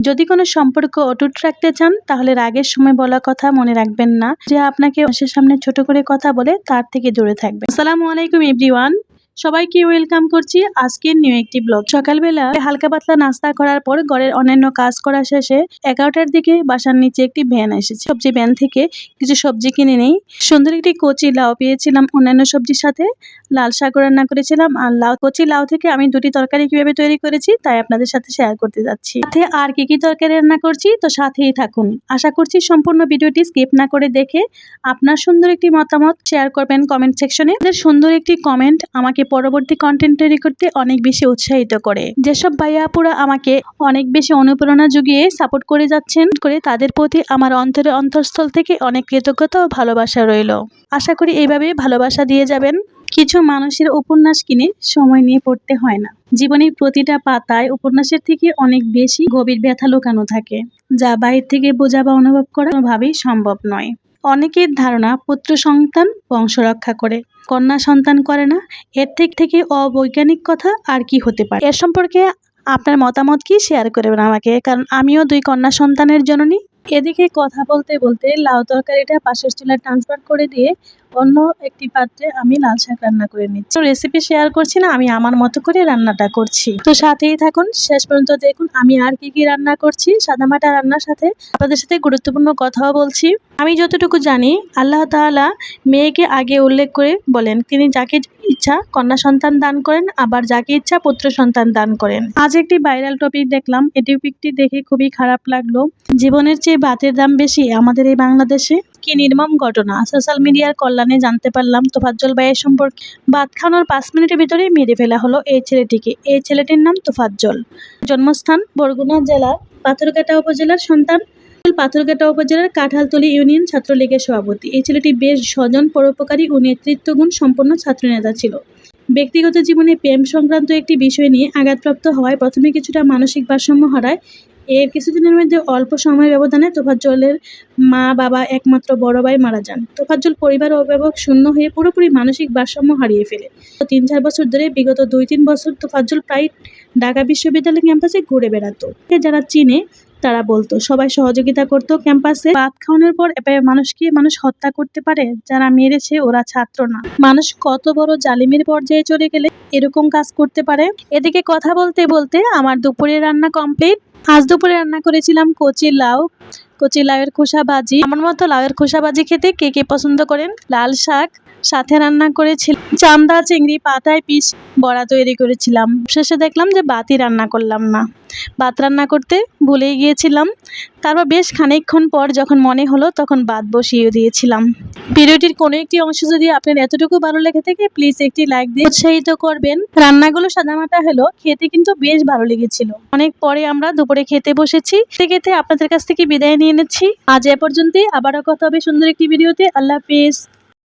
যদি কোনো সম্পর্ক অটুট রাখতে চান, তাহলে রাগের সময় বলা কথা মনে রাখবেন না। যে আপনাকে মানুষের সামনে ছোট করে কথা বলে, তার থেকে দূরে থাকবেন। আসসালামু আলাইকুম, এভরিওয়ান। সবাইকে ওয়েলকাম করছি। আজকের নিউ একটি ব্লগ সকালবেলা হালকা পাতলা নাস্তা করার পর ঘরের অন্যান্য কাজ করা শেষে এগারোটার দিকে বাসার নিচে একটি ভ্যান এসেছে। সবজি ভ্যান থেকে কিছু সবজি কিনে নেই। সুন্দর একটি কচি লাউ পেয়েছিলাম অন্যান্য সবজির সাথে। লাল শাক রান্না করেছিলাম আর লাউ, কচি লাউ থেকে আমি দুটি তরকারি কীভাবে তৈরি করেছি তাই আপনাদের সাথে শেয়ার করতে যাচ্ছি। সাথে আর কি কি তরকারি রান্না করছি তো সাথেই থাকুন। আশা করছি সম্পূর্ণ ভিডিওটি স্কিপ না করে দেখে আপনার সুন্দর একটি মতামত শেয়ার করবেন কমেন্ট সেকশনে সুন্দর একটি কমেন্ট আমাকে পরবর্তী কন্টেন্ট তৈরি করতে অনেক বেশি উৎসাহিত করে। যেসব ভাইয়া আপুরা আমাকে অনেক বেশি অনুপ্রেরণা জুগিয়ে সাপোর্ট করে যাচ্ছেন, করে তাদের প্রতি আমার অন্তরে অন্তঃস্থল থেকে অনেক কৃতজ্ঞতা ও ভালোবাসা রইল। আশা করি এইভাবে ভালোবাসা দিয়ে যাবেন। কিছু মানুষের উপন্যাস কিনে সময় নিয়ে পড়তে হয় না। জীবনের প্রতিটা পাতায় উপন্যাসের থেকে অনেক বেশি গভীর ব্যথা লুকানো থাকে, যা বাইরে থেকে বোঝা বা অনুভব করা কোনোভাবেই সম্ভব নয়। অনেকের ধারণা পুত্র সন্তান বংশ রক্ষা করে। কন্যা সন্তান করে না। এর থেকে থেকে অবৈজ্ঞানিক কথা আর কি হতে পারে? এর সম্পর্কে আপনার মতামত কি? শেয়ার করবেন আমাকে, কারণ আমিও দুই কন্যা সন্তানের জননী। এদিকে কথা বলতে বলতে লাউ তরকারিটা পাশের চুলায় ট্রান্সফার করে দিয়ে অন্য একটি পাত্রে আমি লাল শাক রান্না করে নিচ্ছি। রেসিপি শেয়ার করছি না, আমি আমার মতো করে রান্নাটা করছি। তো সাথেই থাকুন, শেষ পর্যন্ত দেখুন আমি আর কি কি রান্না করছি, সাদামাটা রান্নার সাথে আপনাদের সাথে গুরুত্বপূর্ণ কথাও বলছি। আমি যতটুকু জানি, আল্লাহ তাআলা মেয়েকে আগে উল্লেখ করে বলেন, তিনি যাকে ইচ্ছা কন্যা সন্তান দান করেন, আবার যাকে ইচ্ছা পুত্র সন্তান দান করেন। আজ একটি ভাইরাল টপিক দেখলাম এই টপিকটি দেখে খুবই খারাপ লাগল। জীবনের চেয়ে ভাতের দাম বেশি আমাদের এই বাংলাদেশে। কি নির্মম ঘটনা। সোশ্যাল মিডিয়ার কল্যাণে জানতে পারলাম তোফাজ্জল ভাইয়ের সম্পর্কে ভাত খাওয়ানোর পাঁচ মিনিটের ভিতরেই মেরে ফেলা হলো এই ছেলেটিকে। এই ছেলেটির নাম তোফাজ্জল জন্মস্থান বরগুনা জেলার পাথরঘাটা উপজেলার সন্তান পাথরঘাটা উপজেলার কাঁঠালতলী ইউনিয়ন ছাত্রলীগের সভাপতি। এই ছেলেটি বেশ স্বজন, পরোপকারী ও নেতৃত্বগুণ সম্পন্ন ছাত্রনেতা ছিল। ব্যক্তিগত জীবনে প্রেম সংক্রান্ত একটি বিষয় নিয়ে আঘাতপ্রাপ্ত হওয়ায় প্রথমে কিছুটা মানসিক ভারসাম্য হারায় এর কিছুদিনের মধ্যে অল্প সময়ের ব্যবধানে তোফাজ্জলের মা, বাবা, একমাত্র বড় ভাই মারা যান। তোফাজ্জল পরিবার অভিভাবক শূন্য হয়ে পুরোপুরি মানসিক ভারসাম্য হারিয়ে ফেলে। তিন চার বছর ধরে বিগত দুই তিন বছর তোফাজ্জল প্রায় ঢাকা বিশ্ববিদ্যালয় ক্যাম্পাসে ঘুরে বেড়াতো। যারা চিনে তারা বলতো, সবাই সহযোগিতা করতো ক্যাম্পাসে। ভাত খাওয়ানোর পর এবার মানুষকে মানুষ হত্যা করতে পারে, যারা মেরেছে ওরা ছাত্র না। মানুষ কত বড় জালিমের পর্যায়ে চলে গেলে এরকম কাজ করতে পারে? এদিকে কথা বলতে বলতে আমার দুপুরের রান্না কমপ্লিট আজ দুপুরে রান্না করেছিলাম কচি লাউ, কচি লাউয়ের খোসা ভাজি। আমার মতো লাউয়ের খোসা ভাজি খেতে কে কে পছন্দ করেন? লাল শাক, সাথে রান্না করেছিলাম চান্দা চিংড়ি, পাতায় পিস বড়া তৈরি করেছিলাম। শেষে দেখলাম যে বাতি রান্না করলাম না। ভাত রান্না করতে ভুলেই গিয়েছিলাম। তারপর বেশ খানিকক্ষণ পর যখন মনে হলো, তখন ভাত বসিয়ে দিয়েছিলাম। ভিডিওটির কোনো একটি অংশ যদি আপনার এতটুকু ভালো লেগে থাকে প্লিজ একটি লাইক দিয়ে উৎসাহিত করবেন। রান্নাগুলো সাদামাটা হলো, খেতে কিন্তু বেশ ভালো লেগেছিল। অনেক পরে আমরা দুপুরে খেতে বসেছি। খেতে খেতে আপনাদের কাছ থেকে বিদায় নিয়ে নিচ্ছি। আজ এ পর্যন্তই। আবারও কথা হবে সুন্দর একটি ভিডিওতে। আল্লাহ হাফিজ।